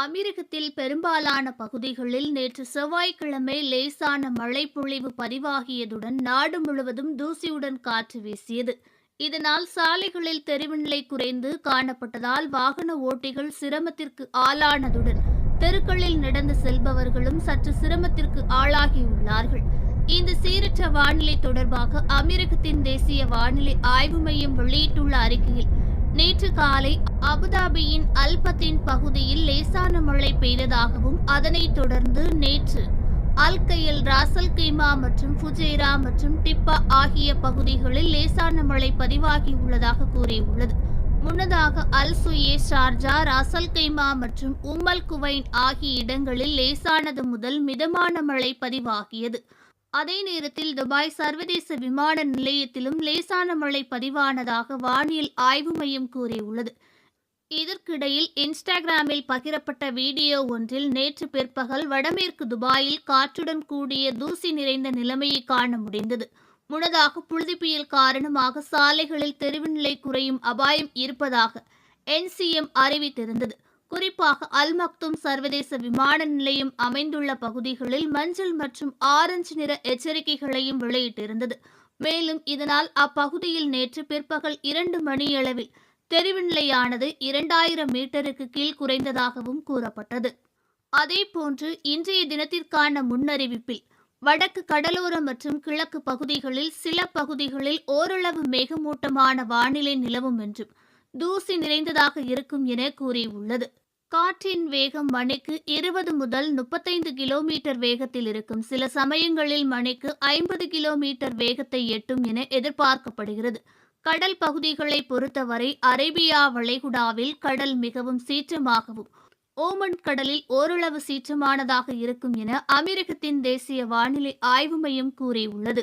அமீரகத்தில் பெரும்பாலான பகுதிகளில் நேற்று செவ்வாய்க்கிழமை லேசான மழை பொழிவு பதிவாகியதுடன் நாடு முழுவதும் தூசியுடன் காற்று வீசியது. இதனால் சாலைகளில் தெரிவுநிலை குறைந்து காணப்பட்டதால் வாகன ஓட்டிகள் சிரமத்திற்கு ஆளானதுடன் தெருக்களில் நடந்து செல்பவர்களும் சற்று சிரமத்திற்கு ஆளாகியுள்ளார்கள். இந்த சீரற்ற வானிலை தொடர்பாக அமீரகத்தின் தேசிய வானிலை ஆய்வு மையம் வெளியிட்டுள்ள அறிக்கையில் நேற்று காலை அபுதாபியின் அல்பத்தின் பகுதியில் லேசான மழை பெய்ததாகவும் அதனைத் தொடர்ந்து நேற்று அல்கையில் ராசல் கீமா மற்றும் ஃபுஜேரா மற்றும் டிப்பா ஆகிய பகுதிகளில் லேசான மழை பதிவாகியுள்ளதாக கூறியுள்ளது. முன்னதாக அல் சுயே ஷார்ஜா ராசல் கைமா மற்றும் உம்மல் குவைன் ஆகிய இடங்களில் லேசானது முதல் மிதமான மழை பதிவாகியது. அதே நேரத்தில் துபாய் சர்வதேச விமான நிலையத்திலும் லேசான மழை பதிவானதாக வானியல் ஆய்வு மையம் கூறியுள்ளது. இதற்கிடையில் இன்ஸ்டாகிராமில் பகிரப்பட்ட வீடியோ ஒன்றில் நேற்று பிற்பகல் வடமேற்கு துபாயில் காற்றுடன் கூடிய தூசி நிறைந்த நிலைமையை காண முடிந்தது. முன்னதாக புழுதி புயல் காரணமாக சாலைகளில் தெரிவுநிலை குறையும் அபாயம் இருப்பதாக என்சிஎம் அறிவித்திருந்தது. குறிப்பாக அல் மக்தும் சர்வதேச விமான நிலையம் அமைந்துள்ள பகுதிகளில் மஞ்சள் மற்றும் ஆரஞ்சு நிற எச்சரிக்கைகளையும் வெளியிட்டிருந்தது. மேலும் இதனால் அப்பகுதியில் நேற்று பிற்பகல் இரண்டு மணியளவில் தெரிவு நிலையானது இரண்டாயிரம் மீட்டருக்கு கீழ் குறைந்ததாகவும் கூறப்பட்டது. அதேபோன்று இன்றைய தினத்திற்கான முன்னறிவிப்பில் வடக்கு கடலோர மற்றும் கிழக்கு பகுதிகளில் சில பகுதிகளில் ஓரளவு மேகமூட்டமான வானிலை நிலவும் என்றும் தூசி நிறைந்ததாக இருக்கும் என கூறியுள்ளது. காற்றின் வேகம் மணிக்கு இருபது முதல் முப்பத்தைந்து கிலோமீட்டர் வேகத்தில் இருக்கும். சில சமயங்களில் மணிக்கு ஐம்பது கிலோமீட்டர் வேகத்தை எட்டும் என எதிர்பார்க்கப்படுகிறது. கடல் பகுதிகளை பொறுத்தவரை அரேபியா வளைகுடாவில் கடல் மிகவும் சீற்றமாகவும் ஓமன் கடலில் ஓரளவு சீற்றமானதாக இருக்கும் என அமெரிக்கத்தின் தேசிய வானிலை ஆய்வு மையம் கூறியுள்ளது.